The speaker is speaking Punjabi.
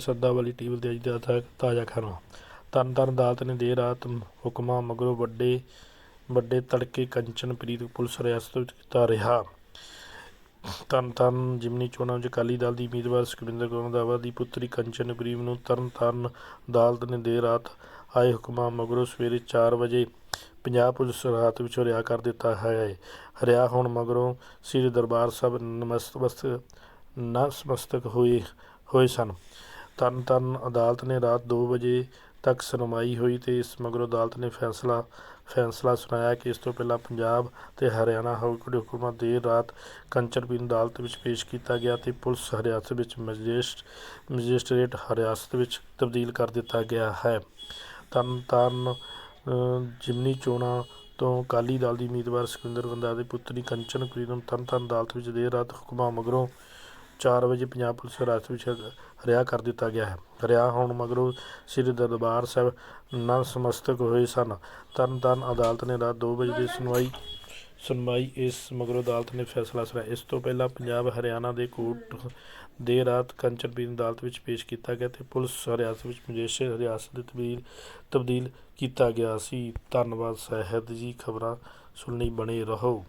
ਸੱਦਾ ਵਾਲੀ ਟੀਵੀ ਤੇ ਅੱਜ ਦਾ ਤਾਜ਼ਾ ਖਬਰਾਂ ਤਰਨ ਤਾਰਨ ਅਦਾਲਤ ਨੇ ਦੇਰ ਰਾਤ ਹੁਕਮਾਂ ਮਗਰੋਂ ਵੱਡੇ ਵੱਡੇ ਤੜਕੇ ਕੰਚਨਪ੍ਰੀਤ ਪੁਲਿਸ ਰਿਆਸਤ ਵਿੱਚ ਕੀਤਾ ਰਿਹਾ। ਤਰਨ ਜਿਮਨੀ ਚੋਣਾਂ ਵਿੱਚ ਅਕਾਲੀ ਦਲ ਦੀ ਉਮੀਦਵਾਰ ਸੁਖਵਿੰਦਰ ਕੌਰ ਰੰਧਾਵਾ ਦੀ ਪੁੱਤਰੀ ਕੰਚਨਪ੍ਰੀਤ ਨੂੰ ਤਰਨ ਅਦਾਲਤ ਨੇ ਦੇਰ ਰਾਤ ਆਏ ਹੁਕਮਾਂ ਮਗਰੋਂ ਸਵੇਰੇ 4 ਵਜੇ ਪੰਜਾਬ ਪੁਲਿਸ ਰਾਤ ਵਿੱਚ ਰਿਹਾਅ ਕਰ ਦਿੱਤਾ ਹੈ। ਰਿਹਾਅ ਹੋਣ ਮਗਰੋਂ ਸ੍ਰੀ ਦਰਬਾਰ ਸਾਹਿਬ ਨਮਸਤਮਸਤ ਨਤਮਸਤਕ ਹੋਏ ਹੋਏ ਸਨ। ਤਰਨ ਤਾਰਨ ਅਦਾਲਤ ਨੇ ਰਾਤ 2 ਵਜੇ ਤੱਕ ਸੁਣਵਾਈ ਹੋਈ ਤੇ ਇਸ ਮਗਰੋਂ ਅਦਾਲਤ ਨੇ ਫੈਸਲਾ ਫੈਸਲਾ ਸੁਣਾਇਆ ਕਿ ਇਸ ਤੋਂ ਪਹਿਲਾਂ ਪੰਜਾਬ ਤੇ ਹਰਿਆਣਾ ਹਾਈ ਹੁਕਮਾਂ ਦੇਰ ਰਾਤ ਕੰਚਨਪ੍ਰੀਤ ਅਦਾਲਤ ਵਿੱਚ ਪੇਸ਼ ਕੀਤਾ ਗਿਆ ਤੇ ਪੁਲਿਸ ਹਿਰਾਸਤ ਵਿੱਚ ਮੈਜਿਸਟ, ਮੈਜਿਸਟ੍ਰੇਟ ਹਿਰਾਸਤ ਵਿੱਚ ਤਬਦੀਲ ਕਰ ਦਿੱਤਾ ਗਿਆ ਹੈ। ਤਰਨ ਤਾਰਨ ਜਿਮਨੀ ਚੋਣਾਂ ਤੋਂ ਅਕਾਲੀ ਦਲ ਦੀ ਉਮੀਦਵਾਰ ਸੁਖਵਿੰਦਰ ਬੰਦਾ ਦੇ ਪੁੱਤਰੀ ਕੰਚਨਪ੍ਰੀਤ ਨੂੰ ਤਰਨ ਤਾਰਨ ਅਦਾਲਤ ਵਿੱਚ ਦੇਰ ਰਾਤ ਹੁਕਮਾਂ ਮਗਰੋਂ ਚਾਰ ਵਜੇ ਪੰਜਾਬ ਪੁਲਿਸ ਹਿਰਾਸਤ ਵਿੱਚ ਰਿਹਾਅ ਕਰ ਦਿੱਤਾ ਗਿਆ ਹੈ। ਰਿਹਾਅ ਹੋਣ ਮਗਰੋਂ ਸ੍ਰੀ ਦਰਬਾਰ ਸਾਹਿਬ ਨਤਮਸਤਕ ਹੋਏ ਸਨ। ਤਰਨ ਤਾਰਨ ਅਦਾਲਤ ਨੇ ਰਾਤ 2 ਵਜੇ ਦੀ ਸੁਣਵਾਈ ਸੁਣਵਾਈ ਇਸ ਮਗਰੋਂ ਅਦਾਲਤ ਨੇ ਫੈਸਲਾ ਸੁਣਾਇਆ। ਇਸ ਤੋਂ ਪਹਿਲਾਂ ਪੰਜਾਬ ਹਰਿਆਣਾ ਦੇ ਕੋਰਟ ਦੇ ਰਾਤ ਕੰਚਨਪ੍ਰੀਤ ਅਦਾਲਤ ਵਿੱਚ ਪੇਸ਼ ਕੀਤਾ ਗਿਆ ਤੇ ਪੁਲਿਸ ਹਿਰਾਸਤ ਵਿੱਚ ਮਜੀਸਟਰੇਟ ਹਿਰਾਸਤ ਦੇ ਤਬਦੀਲ ਤਬਦੀਲ ਕੀਤਾ ਗਿਆ ਸੀ। ਧੰਨਵਾਦ ਸਹਿਦ ਜੀ। ਖਬਰਾਂ ਸੁਣਨੀ ਬਣੇ ਰਹੋ।